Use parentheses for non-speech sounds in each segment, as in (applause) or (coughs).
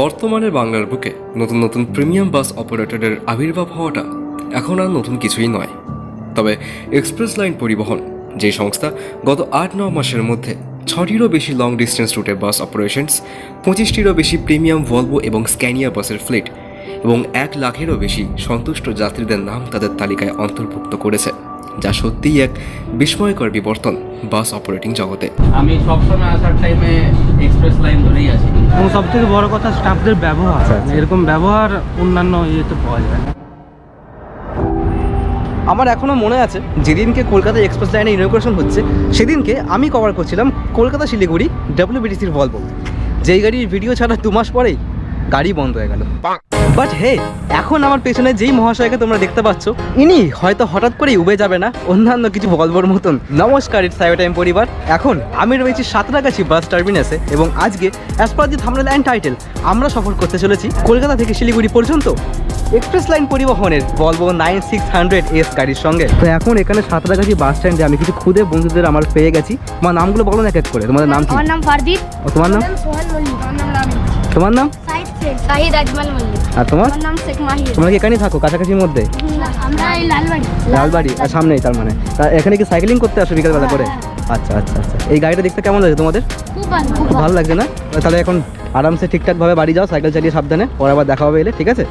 বর্তমানের বাংলার বুকে নতুন নতুন প্রিমিয়াম বাস অপারেটরের আবির্ভাব হওয়াটা এখন আর নতুন কিছুই নয়। তবে এক্সপ্রেস লাইন পরিবহন, যে সংস্থা গত আট ন মাসের মধ্যে ছটিরও বেশি লং ডিস্টেন্স রুটে বাস অপারেশনস পঁচিশটিরও বেশি প্রিমিয়াম ভলভো এবং স্ক্যানিয়া বাসের ফ্লিট এবং এক লাখেরও বেশি সন্তুষ্ট যাত্রীদের নাম তাদের তালিকায় অন্তর্ভুক্ত করেছে। যা সত্যিই এক বিস্ময়কর বিবর্তন বাস অপারেটিং জগতে। আমি সবসময় আসার টাইমে এক্সপ্রেস লাইন ধরেই আসি। এবং সব থেকে বড় কথা স্টাফদের ব্যবহার। এরকম ব্যবহার অন্যান্য ইয়েতে পাওয়া যায় না। আমার এখনও মনে আছে যেদিনকে কলকাতা এক্সপ্রেস লাইনে ইনোগ্রেশন হচ্ছে সেদিনকে আমি কভার করছিলাম কলকাতা শিলিগুড়ি ডাব্লিউবিটিসির ভলভো যেই গাড়ির ভিডিও ছাড়া দু মাস পরেই গাড়ি বন্ধ হয়ে গেল। বাট হে এখন আমার পেছনে যেই মহাশয়কে তোমরা দেখতে পাচ্ছ ইনি হয়তো হঠাৎ করেই উবে যাবে না অন্যান্য কিছু বলবর মতন। নমস্কার ইট সাইবার টাইম পরিবার। এখন আমি রয়েছি সাঁতরাগাছি বাস টার্মিনাসে এবং আজকে as per the thumbnail and title আমরা সফর করতে চলেছি কলকাতা থেকে শিলিগুড়ি পর্যন্ত। এক্সপ্রেস লাইন পরিবহনের বলব নাইন সিক্স হান্ড্রেড এস গাড়ির সঙ্গে। তো এখন এখানে সাঁতরাগাছি বাস স্ট্যান্ডে আমি কিছু খুদে বন্ধুদের আমার পেয়ে গেছি। তোমার নামগুলো বলো না এক এক করে। তোমাদের নাম কি? আমার নাম তোমার নাম? মল্লিক। তোমার নাম? সাহিদ আজমাল মল্লিক। আর তোমার? নাম শেখ মাহির। তোমরা কি এখানেই থাকো কাছাকাছির মধ্যে? আমরা এই লালবাড়ি। লালবাড়ি আর সামনেই তার মানে। এখানে কি সাইকেলিং করতে আসো বিকালবেলা করে? আচ্ছা আচ্ছা আচ্ছা। এই গাড়িটা দেখতে কেমন লাগে তোমাদের? ভালো লাগছে না? তাহলে এখন আরামসে ঠিকঠাকভাবে বাড়ি যাও সাইকেল চালিয়ে সাবধানে। পরে আবার দেখা হবে এলে ঠিক আছে?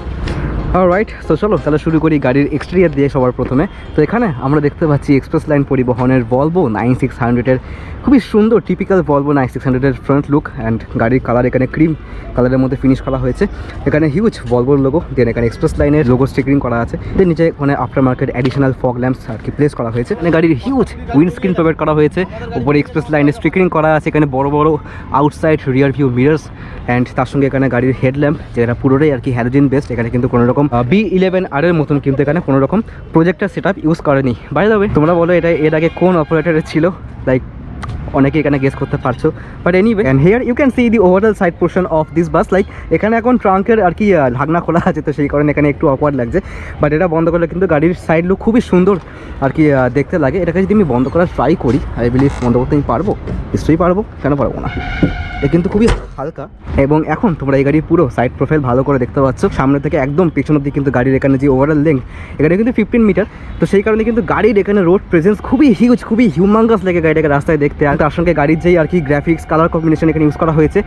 রাইট তো চলো তাহলে শুরু করি গাড়ির এক্সটেরিয়ার দিয়ে সবার প্রথমে। তো এখানে আমরা দেখতে পাচ্ছি এক্সপ্রেস লাইন পরিবহনের ভলভো নাইন সিক্স হান্ড্রেডের খুবই সুন্দর টিপিক্যাল ভলভো নাইন সিক্স হান্ড্রেডের ফ্রন্ট লুক অ্যান্ড গাড়ির কালার এখানে ক্রিম কালারের মধ্যে ফিনিশ করা হয়েছে। এখানে হিউজ ভলভোর লোগো দেন এখানে এক্সপ্রেস লাইনের লোগো স্টিকারিং করা আছে। দেন নিচে ওখানে after market additional fog lamps আর কি প্লেস করা হয়েছে। মানে গাড়ির হিউজ উইন্ড স্ক্রিন প্রোভাইড করা হয়েছে। উপরে এক্সপ্রেস লাইনের স্টিকারিং করা আছে। এখানে বড় বড় outside rear view mirrors and তার সঙ্গে এখানে গাড়ির হেডল্যাম্প যেটা পুরোটাই আর কি হ্যালোজেন বেস্ট এখানে কিন্তু কোনো রকম বি ইলেভেন আর এর মতন কিন্তু এখানে কোনো রকম প্রজেক্টার সেট ইউজ করেনি বাইরে তোমরা বলো এটা এর আগে কোন অপারেটারের ছিল? লাইক অনেকে এখানে গেস করতে পারছ। But anyway and here you can see the overall side portion of this bus like এখানে এখন ট্রাঙ্কের আর কি ঢাকনা খোলা আছে, তো সেই কারণে এখানে একটু অকওয়ার্ড লাগছে। বাট এটা বন্ধ করলে কিন্তু গাড়ির সাইড লুক খুবই সুন্দর আর কি দেখতে লাগে। এটাকে যদি আমি বন্ধ করার ট্রাই করি আই বিলিভ বন্ধ করতে আমি পারব? নিশ্চয়ই পারব, কেন পারব না? এটা কিন্তু খুবই হালকা। এবং এখন তোমরা এই গাড়ির পুরো সাইড প্রোফাইল ভালো করে দেখতে পাচ্ছ। সামনে থেকে একদম পেছন অব্দি কিন্তু গাড়ির এখানে যে ওভারঅল লেন্থ এখানে কিন্তু ফিফটিন মিটার তো সেই কারণে কিন্তু গাড়ির এখানে রোড প্রেজেন্স খুবই হিউজ খুবই হিউমাঙ্গাস লাগে গাড়িটাকে রাস্তায় দেখতে। আর তার সঙ্গে গাড়ির যেই আর কি গ্রাফিক্স কালার কম্বিনেশন এখানে ইউজ করা হয়েছে।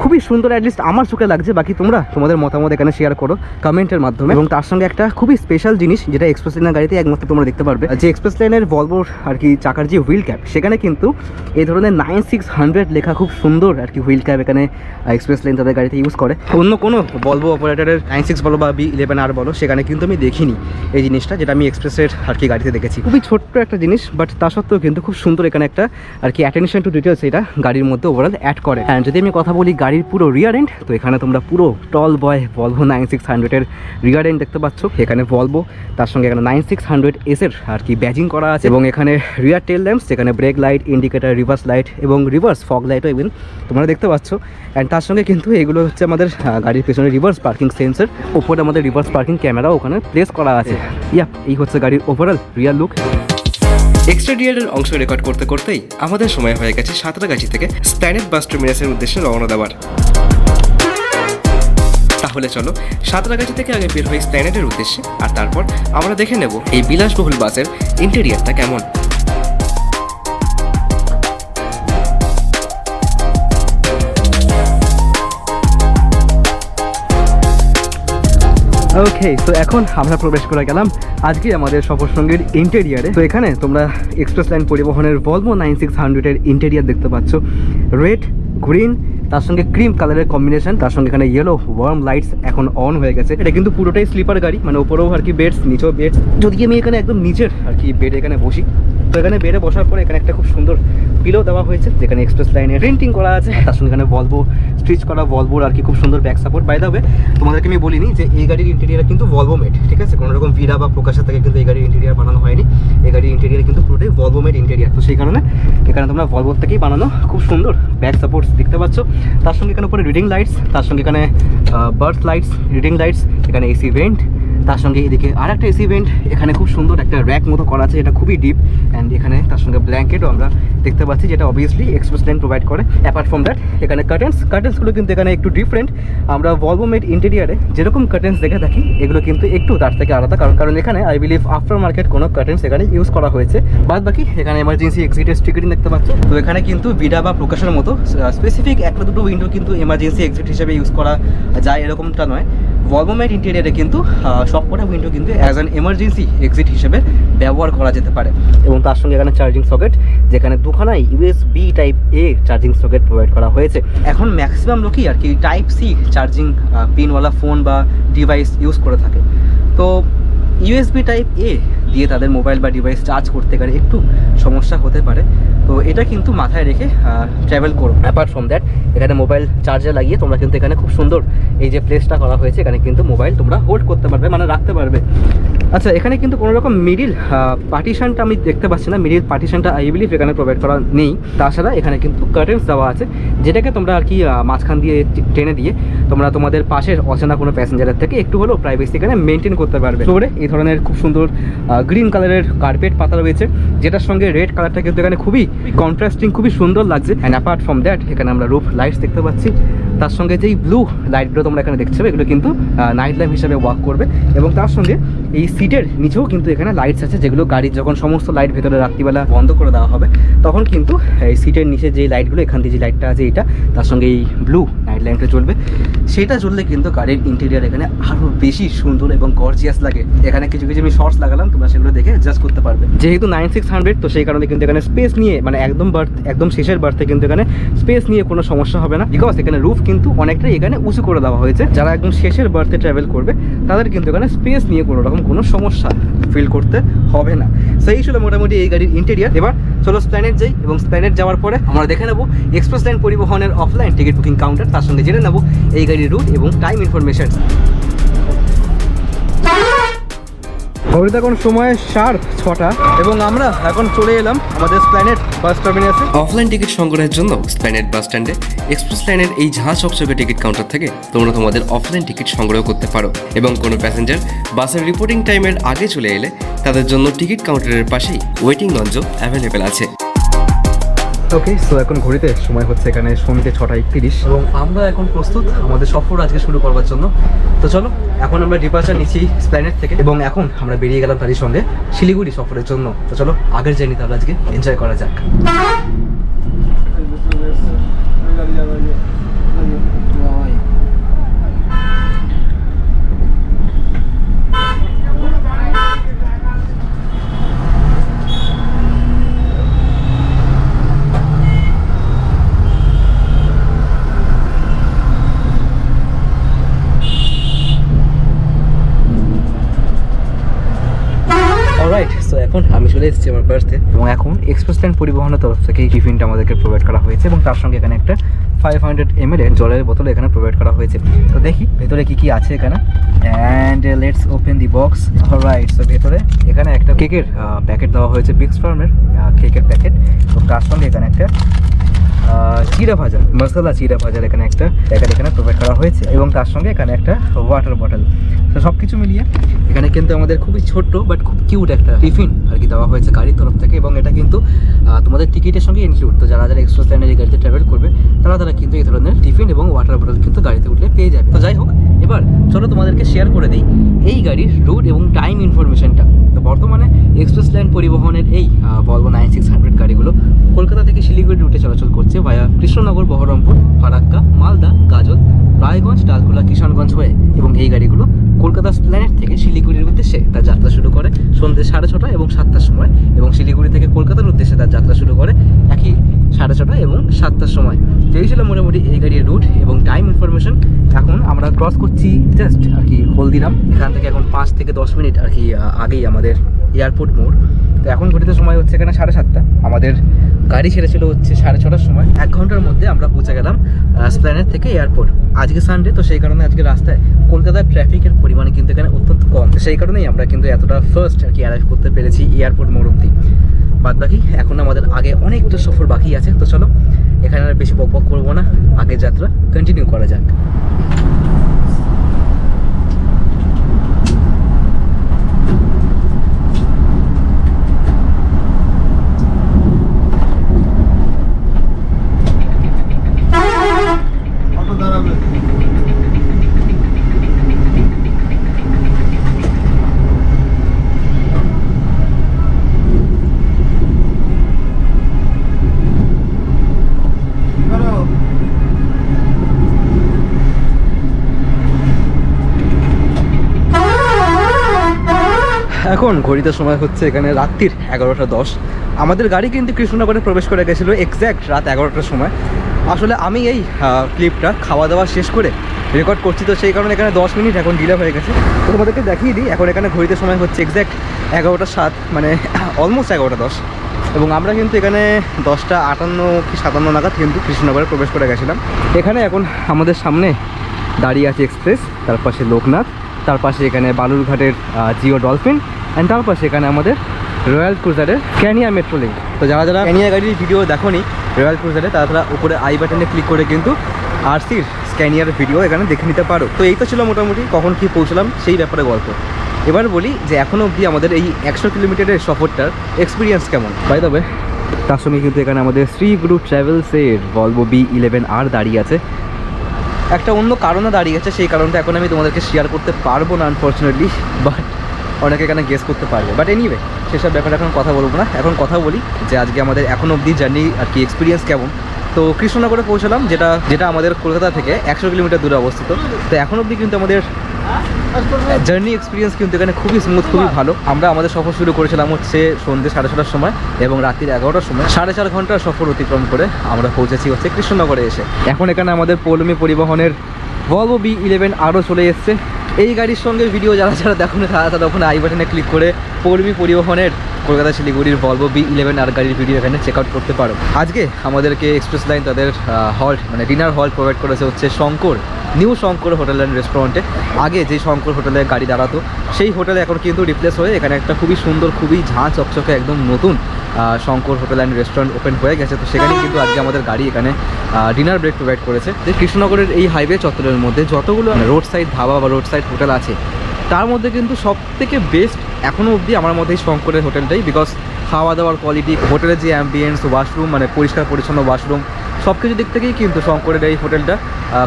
খুবই সুন্দর অ্যাটলিস্ট আমার চোখে লাগছে। বাকি তোমরা তোমাদের মতামত এখানে শেয়ার করো কমেন্টের মাধ্যমে। এবং তার সঙ্গে একটা খুবই স্পেশাল জিনিস, যেটা এক্সপ্রেস লাইনের গাড়িতে একমাত্র তোমরা দেখতে পারবে। যে এক্সপ্রেস লাইনের ভলভোর আর কি চাকার যে হুইল ক্যাপ সেখানে কিন্তু এই ধরনের নাইন সিক্স হান্ড্রেড লেখা খুব সুন্দর আর কি হুইল ক্যাপ এখানে এক্সপ্রেস লাইন তাদের গাড়িতে ইউজ করে। অন্য কোনো বলব অপারেটারের নাইন সিক্স বলো বা বি ইলেভেন আর বলো, সেখানে কিন্তু আমি দেখিনি এই জিনিসটা, যেটা আমি এক্সপ্রেসের আর কি গাড়িতে দেখেছি। খুবই ছোট্ট একটা জিনিস বাট তা সত্ত্বেও কিন্তু খুব সুন্দর এখানে একটা আর কি অ্যাটেনশন টু ডিটেলস এটা গাড়ির মধ্যে ওভারঅল অ্যাড করে। অ্যান্ড যদি আমি কথা বলি গাড়ির পুরো রিয়ার এন্ড তো এখানে তোমরা পুরো tall boy Volvo nine six হান্ড্রেডের রিয়ার এন্ড দেখতে পাচ্ছ। এখানে ভলভো তার সঙ্গে এখানে নাইন সিক্স হান্ড্রেড এসের আর কি ব্যাজিং করা আছে। এবং এখানে রিয়ার টেল ল্যাম্পস এখানে brake light indicator reverse light এবং রিভার্স ফগ লাইটও ইভেন তোমরা দেখতে পাচ্ছ। অ্যান্ড তার সঙ্গে কিন্তু এগুলো হচ্ছে আমাদের গাড়ির পেছনে রিভার্স পার্কিং সেন্সর ওপরে আমাদের রিভার্স পার্কিং ক্যামেরা ওখানে প্লেস করা আছে। ইয়া এই হচ্ছে গাড়ির ওভারঅল রিয়াল লুক এক্সট্রাডিয়ারের অংশ রেকর্ড করতে করতেই আমাদের সময় হয়ে গেছে সাঁতরাগাছি থেকে স্প্ল্যানেট বাস টার্মিনাসের উদ্দেশ্যে রওনা দেওয়ার। তাহলে চলো, সাঁতরাগাছি থেকে আগে বের হয়ে স্প্ল্যানেটের উদ্দেশ্যে, আর তারপর আমরা দেখে নেব এই বিলাসবহুল বাসের ইন্টেরিয়ারটা কেমন। ওকে তো এখন আমরা প্রবেশ করে গেলাম আজকে আমাদের সফর সঙ্গীর ইন্টেরিয়ারে তো এখানে তোমরা এক্সপ্রেস লাইন পরিবহনের ভলভো নাইন সিক্স হান্ড্রেডের ইন্টেরিয়ার দেখতে পাচ্ছ। রেড গ্রিন তার সঙ্গে ক্রিম কালারের কম্বিনেশন তার সঙ্গে এখানে ইয়েলো ওয়ার্ম লাইটস এখন অন হয়ে গেছে। এটা কিন্তু পুরোটাই স্লিপার গাড়ি মানে ওপরেও আর কি বেডস নিচেও বেডস যদি আমি এখানে একদম নিচের আর কি বেড এখানে বসি। তো এখানে বেডে বসার পরে এখানে একটা খুব সুন্দর পিলো দেওয়া হয়েছে, যেখানে এক্সপ্রেস লাইনে প্রিন্টিং করা আছে। তার সঙ্গে এখানে ভলভো স্টিচ করা ভলভোর আর কি খুব সুন্দর ব্যাক সাপোর্ট বাই দাবে তোমাদেরকে আমি বলিনি যে এই গাড়ির ইন্টেরিয়ার কিন্তু ভলভো মেড ঠিক আছে? কোনো রকম ভিড়া বা প্রকাশের থেকে কিন্তু এই গাড়ির ইন্টেরিয়ার বানানো হয়নি। এই গাড়ির ইন্টেরিয়ার কিন্তু পুরোটাই ভলভো মেড ইন্টেরিয়ার তো সেই কারণে এখানে তোমরা ভলভোর থেকেই বানানো খুব সুন্দর। ব্যাক সাপোর্টস দেখতে পাচ্ছ। তার সঙ্গে এখানে উপরে রিডিং লাইটস তার সঙ্গে এখানে বার্থ লাইটস রিডিং লাইটস এখানে এসি ভেন্ট তার সঙ্গে এদিকে আর একটা এসি ভেন্ট এখানে খুব সুন্দর একটা র্যাক মতো করা আছে, যেটা খুবই ডিপ অ্যান্ড এখানে তার সঙ্গে ব্ল্যাঙ্কেটও আমরা দেখতে পাচ্ছি, যেটা অবভিয়াসলি এক্সপ্রেস লাইন প্রোভাইড করে। অ্যাপার্ট ফ্রম দ্যাট এখানে কার্টেন্স কার্টেন্সগুলো কিন্তু এখানে একটু ডিফারেন্ট আমরা ভলভো মেড ইন্টেরিয়ারে যেরকম কার্টেন্স দেখে থাকি, এগুলো কিন্তু একটু তার থেকে আলাদা, কারণ কারণ এখানে আই বিলিভ আফটার মার্কেট কোনো কার্টেন্স এখানে ইউজ করা হয়েছে। বাদ বাকি এখানে এমার্জেন্সি এক্সিটের স্টিকারিং দেখতে পাচ্ছ। তো এখানে কিন্তু বিডা বা প্রকাশের মতো স্পেসিফিক একটা দুটো উইন্ডো কিন্তু এমার্জেন্সি এক্সিট হিসেবে ইউজ করা যায় এরকমটা নয়। ভলভোমেট ইন্টেরিয়ারে কিন্তু সব কটা উইন্ডো কিন্তু অ্যাজ অ্যান এমার্জেন্সি এক্সিট হিসেবে ব্যবহার করা যেতে পারে। এবং তার সঙ্গে এখানে চার্জিং সকেট যেখানে দুখানাই USB type A charging socket provide করা হয়েছে। এখন ম্যাক্সিমাম লোকই আর কি টাইপ সি চার্জিং পিনওয়ালা ফোন বা ডিভাইস ইউজ করে থাকে। তো ইউএসবি টাইপ এ দিয়ে তাদের মোবাইল বা ডিভাইস চার্জ করতে গেলে একটু সমস্যা হতে পারে। তো এটা কিন্তু মাথায় রেখে ট্রাভেল করো। অ্যাপার্ট ফ্রম দ্যাট এখানে মোবাইল চার্জার লাগিয়ে তোমরা কিন্তু এখানে খুব সুন্দর এই যে প্লেসটা করা হয়েছে, এখানে কিন্তু মোবাইল তোমরা হোল্ড করতে পারবে মানে রাখতে পারবে। আচ্ছা এখানে কিন্তু কোনো রকম মিডিল পার্টিশনটা আমি দেখতে পাচ্ছি না। মিডিল পার্টিশনটা আই বিলিভ এখানে প্রোভাইড করা নেই। তাছাড়া এখানে কিন্তু কার্টেন্স দেওয়া আছে যেটাকে তোমরা আর কি মাঝখান দিয়ে টেনে দিয়ে তোমরা তোমাদের পাশের অচেনা কোনো প্যাসেঞ্জারের থেকে একটু হলেও প্রাইভেসি এখানে মেনটেন করতে পারবে। ফ্লোরে এই ধরনের খুব সুন্দর গ্রিন কালারের কার্পেট পাতা রয়েছে যেটার সঙ্গে রেড কালারটা কিন্তু এখানে খুবই কন্ট্রাস্টিং খুবই সুন্দর লাগছে। অ্যান্ড অ্যাপার্ট ফ্রম দ্যাট এখানে আমরা রুফ লাইটস দেখতে পাচ্ছি। তার সঙ্গে যেই ব্লু লাইটগুলো তোমরা এখানে দেখছ এগুলো কিন্তু নাইট ল্যাম্প হিসাবে ওয়াক করবে। এবং তার সঙ্গে এই সিটের নিচেও কিন্তু এখানে লাইটস আছে, যেগুলো গাড়ির যখন সমস্ত লাইট ভেতরে রাত্রিবেলা বন্ধ করে দেওয়া হবে, তখন কিন্তু এই সিটের নিচে যে লাইটগুলো এখান থেকে যে লাইটটা আছে এটা, তার সঙ্গে এই ব্লু নাইট ল্যাম্পটা চলবে সেটা চললে কিন্তু গাড়ির ইন্টেরিয়ার এখানে আরও বেশি সুন্দর এবং গর্জিয়াস লাগে। এখানে কিছু কিছু আমি শর্টস লাগালাম, তোমরা সেগুলো দেখে জাস্ট করতে পারবে। যেহেতু নাইন সিক্স হান্ড্রেড তো সেই কারণে কিন্তু এখানে স্পেস নিয়ে মানে একদম বার্থ একদম শেষের বার্থে কিন্তু এখানে স্পেস নিয়ে কোনো সমস্যা হবে না। বিকজ এখানে রুফ কিন্তু অনেকটাই এখানে উঁচু করে দেওয়া হয়েছে। যারা একদম শেষের বার্থে ট্রাভেল করবে, তাদের কিন্তু এখানে স্পেস নিয়ে কোনো রকম কোনো সমস্যা ফিল করতে হবে না। সেই ছিল মোটামুটি এই গাড়ির ইন্টেরিয়ার এবার চলো স্প্ল্যানেট যাই এবং স্প্ল্যানেট যাওয়ার পরে আমরা দেখে নেব এক্সপ্রেস লাইন পরিবহনের অফলাইন টিকিট বুকিং কাউন্টার তার সঙ্গে জেনে নেব এই গাড়ির রুট এবং টাইম ইনফরমেশন ঘড়িতে এখন সময় শার্প ছটা। এবং আমরা এখন চলে এলাম আমাদের স্প্ল্যানেট বাস টার্মিনাসে অফলাইন টিকিট সংগ্রহের জন্য স্প্ল্যানেট বাস স্ট্যান্ডে এক্সপ্রেস লাইনের এই ঝাঁ চকচকে টিকিট কাউন্টার থেকে তোমরা তোমাদের অফলাইন টিকিট সংগ্রহ করতে পারো। এবং কোনো প্যাসেঞ্জার বাসের রিপোর্টিং টাইমের আগে চলে এলে তাদের জন্য টিকিট কাউন্টারের পাশেই ওয়েটিং লঞ্চও অ্যাভেলেবেল আছে। ওকে সো এখন ঘড়িতে সময় হচ্ছে এখানে সন্ধ্যে ছটা একত্রিশ। এবং আমরা এখন প্রস্তুত আমাদের সফর আজকে শুরু করবার জন্য। তো চলো, এখন আমরা ডিপার্চার নিচ্ছি স্প্ল্যানেট থেকে। এবং এখন আমরা বেরিয়ে গেলাম তারই সঙ্গে শিলিগুড়ি সফরের জন্য। তো চলো, আগের জানি তাহলে আজকে এনজয় করা যাক অলরাইট সো এখন আমি চলে এসেছি আমার বার্থে এখন এক্সপ্রেস লাইন পরিবহনের তরফ থেকে এই টিফিনটা আমাদেরকে প্রোভাইড করা হয়েছে এবং তার সঙ্গে এখানে একটা ফাইভ হান্ড্রেড এম এর জলের বোতল এখানে প্রোভাইড করা হয়েছে। তো দেখি, ভেতরে কি কি আছে এখানে? And let's open the box right so ভেতরে এখানে একটা কেকের প্যাকেট দেওয়া হয়েছে বিক্স ফার্মের কেকের প্যাকেট এবং তার সঙ্গে এখানে একটা চিড়া ভাজা, মশলা চিড়া ভাজার এখানে একটা প্যাকেট এখানে প্রোভাইড করা হয়েছে, এবং তার সঙ্গে এখানে একটা ওয়াটার বটল তো সব কিছু মিলিয়ে, এখানে কিন্তু আমাদের খুবই ছোট্ট বাট খুব কিউট একটা টিফিন আর কি দেওয়া হয়েছে গাড়ির তরফ থেকে, এবং এটা কিন্তু তোমাদের টিকিটের সঙ্গে ইনক্লুড তো যারা যারা এক্সপ্রেস লাইনের এই গাড়িতে ট্রাভেল করবে, তারা তারা কিন্তু এই ধরনের টিফিন এবং ওয়াটার বটল কিন্তু গাড়িতে উঠলে পেয়ে যাবে। তো যাই হোক, এবার চলো তোমাদেরকে শেয়ার করে দিই এই গাড়ির রুট এবং টাইম ইনফরমেশনটা তো বর্তমানে এক্সপ্রেস লাইন পরিবহনের এই বলব নাইন সিক্স হান্ড্রেড গাড়িগুলো কলকাতা থেকে শিলিগুড়ি রুটে চলাচল করছে ভায়া কৃষ্ণনগর, বহরমপুর, ফারাক্কা, মালদা, গাজল, রায়গঞ্জ, ডালখোলা, কিষানগঞ্জ হয়ে এবং এই গাড়িগুলো কলকাতা প্ল্যানেট থেকে শিলিগুড়ির উদ্দেশ্যে তার যাত্রা শুরু করে সন্ধ্যে সাড়ে ছটা এবং সাতটার সময় এবং শিলিগুড়ি থেকে কলকাতার উদ্দেশ্যে তার যাত্রা শুরু করে একই সাড়ে ছটা এবং সাতটার সময়। এই ছিল মোটামুটি এই গাড়ির রুট এবং টাইম ইনফরমেশন এখন আমরা ক্রস করছি জাস্ট আর কি হলদিরাম। এখান থেকে এখন পাঁচ থেকে দশ মিনিট আর কি আগেই আমাদের এয়ারপোর্ট মোড়। তো এখন ঘটিত সময় হচ্ছে এখানে সাড়ে সাতটা। আমাদের গাড়ি ছেড়েছিল হচ্ছে সাড়ে ছটার সময়। এক ঘণ্টার মধ্যে আমরা পৌঁছে গেলাম স্প্ল্যানেট থেকে এয়ারপোর্ট আজকে সানডে তো সেই কারণে আজকে রাস্তায় কলকাতার ট্রাফিকের পরিমাণে কিন্তু এখানে অত্যন্ত কম। সেই কারণেই আমরা কিন্তু এতটা ফার্স্ট আর কি অ্যারাইভ করতে পেরেছি এয়ারপোর্ট মোড় অব্দি। বাদ বাকি এখন আমাদের আগে অনেকটা সফর বাকি আছে। তো চলো, এখানে আর বেশি বক বক করব না। আগের যাত্রা কন্টিনিউ করা যাক। এখন ঘড়িতে সময় হচ্ছে এখানে রাত্রির এগারোটা দশ। আমাদের গাড়ি কিন্তু কৃষ্ণনগরে প্রবেশ করে গেছিল এক্স্যাক্ট রাত এগারোটার সময়। আসলে আমি এই ক্লিপটা খাওয়া দাওয়া শেষ করে রেকর্ড করছি, তো সেই কারণে এখানে দশ মিনিট এখন ডিলে হয়ে গেছে। তো তোমাদেরকে দেখিয়ে দিই, এখন এখানে ঘড়িতে সময় হচ্ছে এক্স্যাক্ট এগারোটা সাত মানে (coughs) অলমোস্ট এগারোটা দশ। এবং আমরা কিন্তু এখানে দশটা আটান্ন কি সাতান্ন নাগাদ কিন্তু কৃষ্ণনগরে প্রবেশ করে গেছিলাম। এখানে এখন আমাদের সামনে দাঁড়িয়ে আছে এক্সপ্রেস তার পাশে লোকনাথ, তার পাশে এখানে বালুরঘাটের জিও ডলফিন অ্যান্ড তার পাশে এখানে আমাদের রয়্যাল ক্রুজারের ক্যানিয়া মেট্রো লিঙ্ক তো যারা যারা ক্যানিয়া গাড়ির ভিডিও দেখোনি রয়্যাল ক্রুজারে তারা তারা উপরে আই বাটনে ক্লিক করে কিন্তু আরসির স্ক্যানিয়ার ভিডিও এখানে দেখে নিতে পারো। তো এই তো ছিল মোটামুটি কখন কি পৌঁছলাম সেই ব্যাপারে গল্প। এবার বলি যে এখনও অবধি আমাদের এই একশো কিলোমিটারের সফরটার এক্সপিরিয়েন্স কেমন? বাই তবে তার সঙ্গে কিন্তু এখানে আমাদের শ্রী গুরু ট্রাভেলসের ভলভো বি ইলেভেন আর দাঁড়িয়ে আছে। একটা অন্য কারণে দাঁড়িয়ে আছে সেই কারণটা এখন আমি তোমাদেরকে শেয়ার করতে পারব না আনফর্চুনেটলি বাট অনেকে এখানে গেস করতে পারবে। বাট এনিওয়ে সেসব ব্যাপারে এখন কথা বলব না। এখন কথা বলি যে আজকে আমাদের এখন অবধি জার্নি আর কি এক্সপিরিয়েন্স কেমন। তো কৃষ্ণনগরে পৌঁছলাম, যেটা যেটা আমাদের কলকাতা থেকে একশো কিলোমিটার দূরে অবস্থিত। তো এখন অবধি কিন্তু আমাদের জার্নি এক্সপিরিয়েন্স কিন্তু এখানে খুবই স্মুথ খুবই ভালো। আমরা আমাদের সফর শুরু করেছিলাম হচ্ছে সন্ধ্যে সাড়ে ছটার সময় এবং রাত্রির এগারোটার সময়। সাড়ে চার ঘণ্টার সফর অতিক্রম করে আমরা পৌঁছেছি হচ্ছে কৃষ্ণনগরে এসে। এখন এখানে আমাদের পৌলমী পরিবহনের ভলভো বি ইলেভেন আরও চলে এসছে। এই গাড়ির সঙ্গে ভিডিও যারা যারা দেখুন তারা তারা ওখানে আই বাটনে ক্লিক করে পৌলমী পরিবহনের কলকাতা শিলিগুড়ির ভলভো বি ইলেভেন আর গাড়ির ভিডিও এখানে চেক আউট করতে পারো। আজকে আমাদেরকে এক্সপ্রেস লাইন তাদের হল্ট মানে ডিনার হল প্রোভাইড করেছে হচ্ছে Shankar new Shankar hotel and রেস্টুরেন্টে আগে যে শঙ্কর হোটেলে গাড়ি দাঁড়াতো, সেই হোটেলে এখন কিন্তু রিপ্লেস হয়ে এখানে একটা খুবই সুন্দর, খুবই ঝাঁ চকচকে একদম নতুন Shankar hotel and restaurant open হয়ে গেছে। তো সেখানেই কিন্তু আজকে আমাদের গাড়ি এখানে ডিনার ব্রেক প্রোভাইড করেছে। যে কৃষ্ণনগরের এই হাইওয়ে চত্বরের মধ্যে যতগুলো রোড সাইড ধাবা বা রোড সাইড হোটেল আছে, তার মধ্যে কিন্তু সব থেকে বেস্ট এখনও অবধি আমার মধ্যে এই শঙ্করের হোটেলটাই বিকজ খাওয়া দাওয়ার কোয়ালিটি হোটেলের যে অ্যাম্বিয়েন্স ওয়াশরুম মানে পরিষ্কার পরিচ্ছন্ন ওয়াশরুম সব কিছু দিক থেকেই কিন্তু শঙ্করের এই হোটেলটা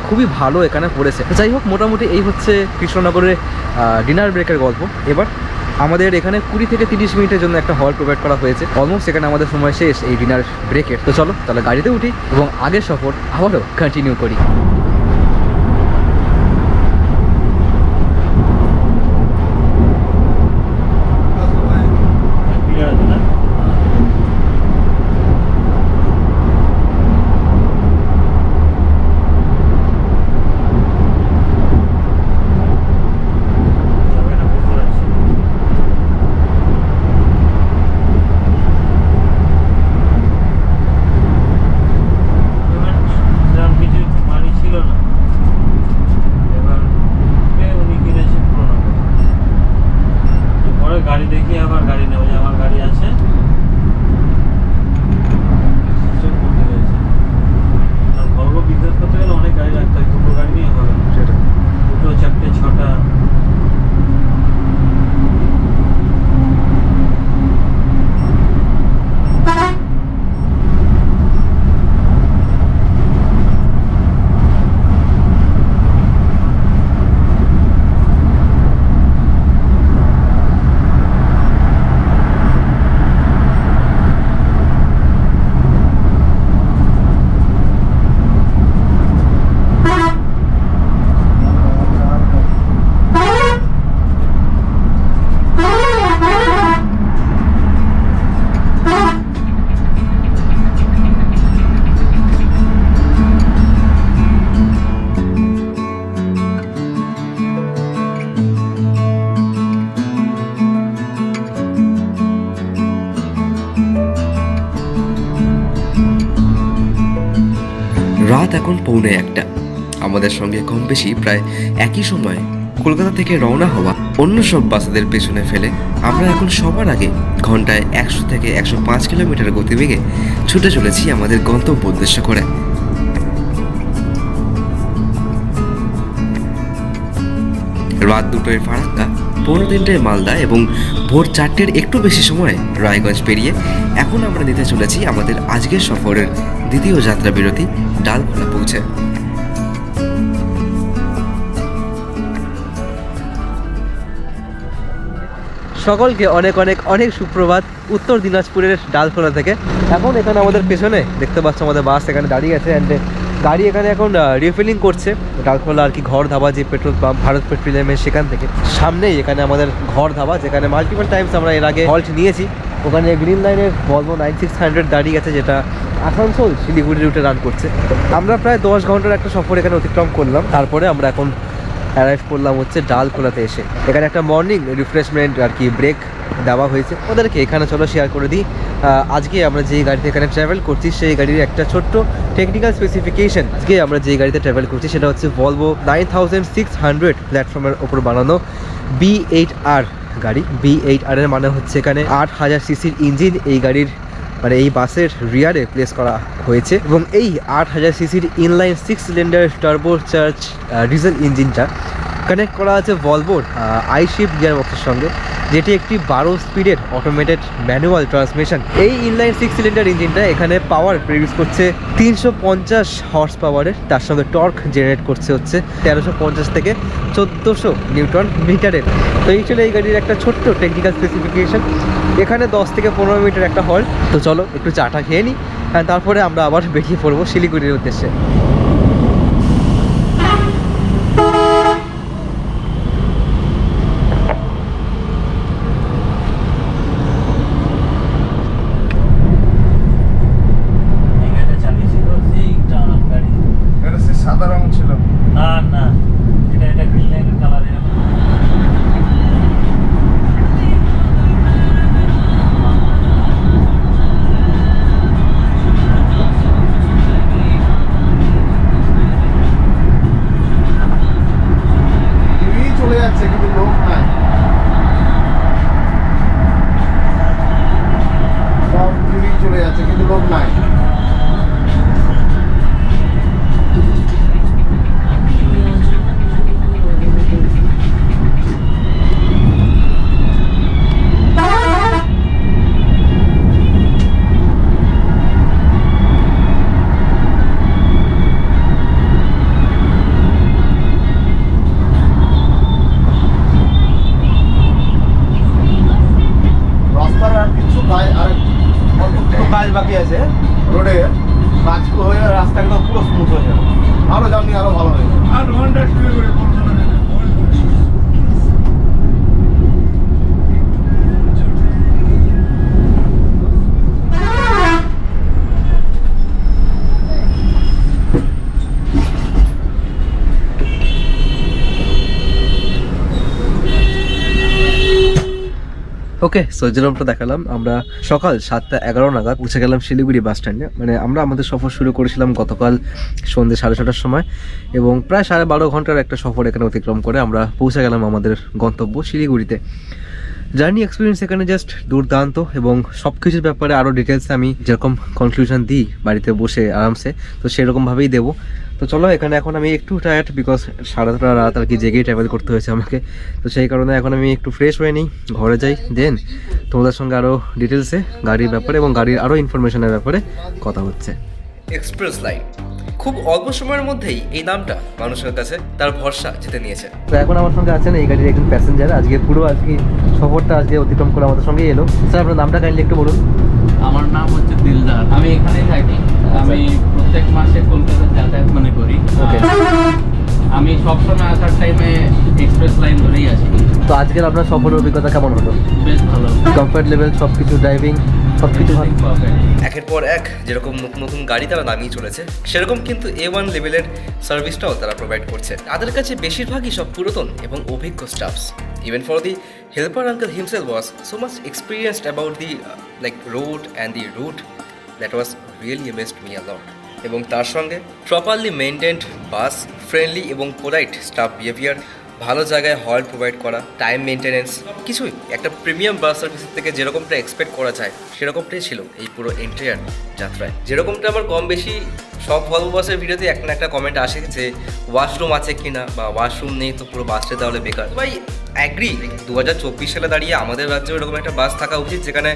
খুবই ভালো এখানে পড়েছে। যাই হোক, মোটামুটি এই হচ্ছে কৃষ্ণনগরের ডিনার ব্রেকের গল্প। এবার আমাদের এখানে কুড়ি থেকে তিরিশ মিনিটের জন্য একটা হল প্রোভাইড করা হয়েছে। অলমোস্ট সেখানে আমাদের সময় শেষ এই ডিনার ব্রেকের তো চলো, তাহলে গাড়িতে উঠি এবং আগের সফর আবারও কন্টিনিউ করি সেরকম কিছু মানি ছিল না এবার এ উনি কিনেছে পুরোনো তো পরে গাড়ি দেখি আবার গাড়ি নেব যে আমার গাড়ি আছে চোখ করতে গেছে আর ভলভো বিজনেস রাখতে হয় দুটো গাড়ি নিয়ে হবে। সেটা দুটো চারটে ছটা এখন পৌনে একটা। আমাদের সঙ্গে কম বেশি প্রায় একই সময় কলকাতা থেকে রওনা হওয়া অন্য সব বাসেদের পেছনে ফেলে আমরা এখন সবার আগে ঘন্টায় একশো থেকে একশো পাঁচ কিলোমিটার গতিবেগে ছুটে চলেছি আমাদের গন্তব্য উদ্দেশ্য করে। রাত দুটোয় ফারাক্কা পৌনে তিনটায় মালদা এবং ভোর চারটের একটু বেশি সময় রায়গঞ্জ পেরিয়ে এখন আমরা নিতে চলেছি আমাদের আজকের সফরের দ্বিতীয় যাত্রা বিরতি। ডালখোলা পৌঁছে। সকলকে অনেক অনেক অনেক সুপ্রভাত উত্তর দিনাজপুরের ডালখোলা থেকে। এখন এখানে আমাদের পেছনে দেখতে পাচ্ছ আমাদের বাস এখানে দাঁড়িয়ে আছে অ্যান্ড গাড়ি এখানে এখন রিফিলিং করছে। ডালখোলা আর কি ঘর ধাবা যে পেট্রোল পাম্প ভারত পেট্রোলিয়ামের সেখান থেকে। সামনেই এখানে আমাদের ঘর ধাবা, যেখানে মাল্টিপল টাইমস আমরা এর আগে হল্ট নিয়েছি। ওখানে গ্রিন লাইনের ভলভো নাইন সিক্স হান্ড্রেড দাঁড়িয়ে গেছে, যেটা আসানসোল শিলিগুড়ি রুটে রান করছে। আমরা প্রায় দশ ঘণ্টার একটা সফর এখানে অতিক্রম করলাম। তারপরে আমরা এখন অ্যারাইভ করলাম হচ্ছে ডালখোলাতে এসে। এখানে একটা মর্নিং রিফ্রেশমেন্ট আর কি ব্রেক দেওয়া হয়েছে। ওদেরকে এখানে চলো শেয়ার করে দিই। আজকে আমরা যেই গাড়িতে এখানে ট্রাভেল করছি, সেই গাড়ির একটা ছোট্ট টেকনিক্যাল স্পেসিফিকেশন আজকে আমরা যেই গাড়িতে ট্রাভেল করছি, সেটা হচ্ছে Volvo nine thousand six hundred প্ল্যাটফর্মের ওপর বানানো বি এইট আর গাড়ি। বি এইট আর এর মানে হচ্ছে এখানে আট হাজার সিসির ইঞ্জিন এই গাড়ির মানে এই বাসের রিয়ারে প্লেস করা হয়েছে। এবং এই আট হাজার সিসির inline six cylinder turbo charge diesel ইঞ্জিনটা কানেক্ট করা আছে ভলভোর আইশিপ গিয়ার বক্সের সঙ্গে, যেটি একটি বারো স্পিডের অটোমেটেড ম্যানুয়াল ট্রান্সমিশন এই ইনলাইন সিক্স সিলিন্ডার ইঞ্জিনটা এখানে পাওয়ার প্রডিউস করছে তিনশো পঞ্চাশ হর্স পাওয়ারের তার সঙ্গে টর্ক জেনারেট করছে হচ্ছে তেরোশো পঞ্চাশ থেকে চোদ্দোশো নিউটন মিটারের। তো এই ছিল এই গাড়ির একটা ছোট্ট টেকনিক্যাল স্পেসিফিকেশন এখানে দশ থেকে পনেরো মিটার একটা হল তো চলো একটু চাটা খেয়ে নিই তারপরে আমরা আবার বেরিয়ে পড়ব শিলিগুড়ির উদ্দেশ্যে। আরও জার্নি আরও ভালো হয়ে যাবে। শুরু ঘণ্টা ওকে সো যেরকমটা দেখালাম, আমরা সকাল সাতটা এগারো নাগাদ পৌঁছে গেলাম শিলিগুড়ি বাস স্ট্যান্ডে। মানে আমরা আমাদের সফর শুরু করেছিলাম গতকাল সন্ধ্যে সাড়ে ছটার সময় এবং প্রায় সাড়ে বারো ঘণ্টার একটা সফর এখানে অতিক্রম করে আমরা পৌঁছে গেলাম আমাদের গন্তব্য শিলিগুড়িতে। জার্নি এক্সপিরিয়েন্স এখানে জাস্ট দুর্দান্ত এবং সব কিছুর ব্যাপারে আরও ডিটেলস আমি যেরকম কনক্লুশন দিই বাড়িতে বসে আরামসে, তো সেরকমভাবেই দেবো। তো চলো, এখানে এখন আমি একটু টায়ার্ড বিকজ সাড়ে ছটা রাত আর কি জেগেই ট্রাভেল করতে হয়েছে আমাকে। তো সেই কারণে এখন আমি একটু ফ্রেশ হয়ে নিই, ঘরে যাই। দেন তোমাদের সঙ্গে আরও ডিটেলসে গাড়ির ব্যাপারে এবং গাড়ির আরও ইনফরমেশনের ব্যাপারে কথা হচ্ছে। Express line. খুব অল্প সময়ের মধ্যেই এই নামটা মানুষের কাছে তার ভরসা জিতে নিয়েছে। তো এখন আমার সঙ্গে আছেন এই গাড়ির একজন প্যাসেঞ্জার আজকে পুরো আজকে সফরটা আজকে অতিক্রম করে আমাদের সঙ্গে এলো। স্যার আপনার নামটা কাইন্ডলি একটু বলুন। আমার নাম হচ্ছে দিলদার। আমি এখানেই থাকি। আমি প্রত্যেক মাসে কলকাতা যাতায়াত মানে করি। আমি সবসময় আসার টাইমে এক্সপ্রেস লাইন ধরেই আসি তো আজকের আপনার সফরের অভিজ্ঞতা কেমন হলো? বেশ ভালো। কমফর্ট লেভেল সব কিছু ড্রাইভিং সব কিছু ভালো একের পর এক যেরকম নতুন নতুন গাড়ি তারা নামিয়ে চলেছে সেরকম কিন্তু এ ওয়ান লেভেলের সার্ভিসটাও তারা প্রোভাইড করছে। তাদের কাছে বেশিরভাগই সব পুরাতন এবং অভিজ্ঞ staffs even for the helper uncle himself was so much experienced about the like road and the route that was really best me a lot এবং তার সঙ্গে প্রপারলি মেনটেন্ড বাস ফ্রেন্ডলি এবং পোলাইট স্টাফ বিহেভিয়ার ভালো জায়গায় হল provide করা time maintenance কিছুই। একটা প্রিমিয়াম বাস সার্ভিসের থেকে যেরকমটা এক্সপেক্ট করা যায়, সেরকমটাই ছিল এই পুরো এন্টায়ার যাত্রায়। যেরকমটা আমার কম বেশি সব ভলভো বাসের ভিডিওতে একটা না একটা কমেন্ট আসে যে ওয়াশরুম আছে কিনা বা ওয়াশরুম নেই তো পুরো বাসটা তাহলে বেকার। ভাই অ্যাগ্রি দু হাজার চব্বিশ সালে দাঁড়িয়ে আমাদের রাজ্যে এরকম একটা বাস থাকা উচিত যেখানে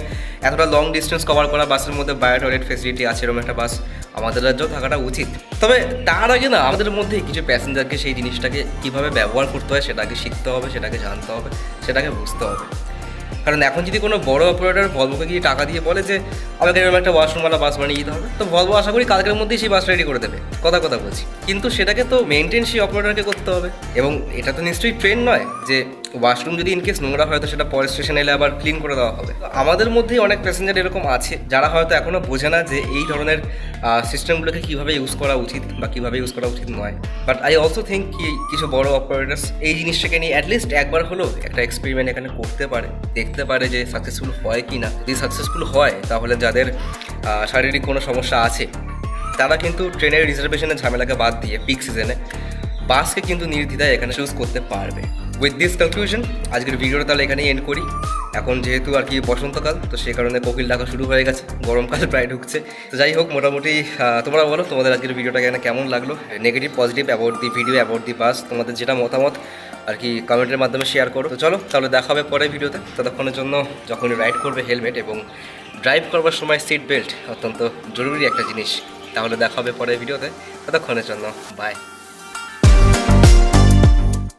এতটা লং ডিস্টেন্স কভার করা বাসের মধ্যে বায়ো টয়লেট ফেসিলিটি আছে, এরকম একটা বাস আমাদের রাজ্যেও থাকাটা উচিত। তবে তার আগে না, আমাদের মধ্যে কিছু প্যাসেঞ্জারকে সেই জিনিসটাকে কীভাবে ব্যবহার করতে হয়, সেটাকে শিখতে হবে, সেটাকে জানতে হবে, সেটাকে বুঝতে হবে। কারণ এখন যদি কোনো বড় অপারেটর ভলভোকে গিয়ে টাকা দিয়ে বলে যে, আমাকে এরকম একটা ওয়াশরুমওয়ালা বাস বানিয়ে দিতে হবে, তো ভলভো আশা করি কালকের মধ্যেই সেই বাস রেডি করে দেবে। কথা কথা বলছি। কিন্তু সেটাকে তো মেনটেন সেই অপারেটরকে করতে হবে। এবং এটা তো নিশ্চয়ই ট্রেন নয় যে ওয়াশরুম যদি ইনকেস নোংরা হয় তো সেটা পরের স্টেশনে এলে আবার ক্লিন করে দেওয়া হবে। আমাদের মধ্যেই অনেক প্যাসেঞ্জার এরকম আছে, যারা হয়তো এখনও বোঝে না যে এই ধরনের সিস্টেমগুলোকে কীভাবে ইউজ করা উচিত বা কীভাবে ইউজ করা উচিত নয়। বাট আই অলসো থিঙ্ক কি, কিছু বড় অপারেটার্স এই জিনিসটাকে নিয়ে অ্যাটলিস্ট একবার হলেও একটা এক্সপেরিমেন্ট এখানে করতে পারে, দেখতে পারে যে সাকসেসফুল হয় কি না। যদি সাকসেসফুল হয়, তাহলে যাদের শারীরিক কোনো সমস্যা আছে, তারা কিন্তু ট্রেনের রিজার্ভেশনের ঝামেলাকে বাদ দিয়ে পিক সিজনে বাসকে কিন্তু নির্দ্বিধায় এখানে চুজ করতে পারবে। উইথ দিস কনক্লুশন আজকের ভিডিওটা তাহলে এখানেই এন্ড করি। এখন যেহেতু আর কি বসন্তকাল, তো সেই কারণে কোকিল ডাকা শুরু হয়ে গেছে। গরমকাল (laughs) প্রায় ঢুকছে। তো যাই হোক, মোটামুটি তোমরা বলো, তোমাদের আজকের ভিডিওটা এখানে কেমন লাগল? Negative positive about the video about the bus তোমাদের যেটা মতামত আর কি কমেন্টের মাধ্যমে শেয়ার করো। তো চলো, তাহলে দেখা হবে পরের ভিডিওতে। ততক্ষণের জন্য যখন রাইড করবে হেলমেট এবং ড্রাইভ করবার সময় সিট বেল্ট অত্যন্ত জরুরি একটা জিনিস। তাহলে দেখা হবে পরের ভিডিওতে। ততক্ষণের জন্য বাই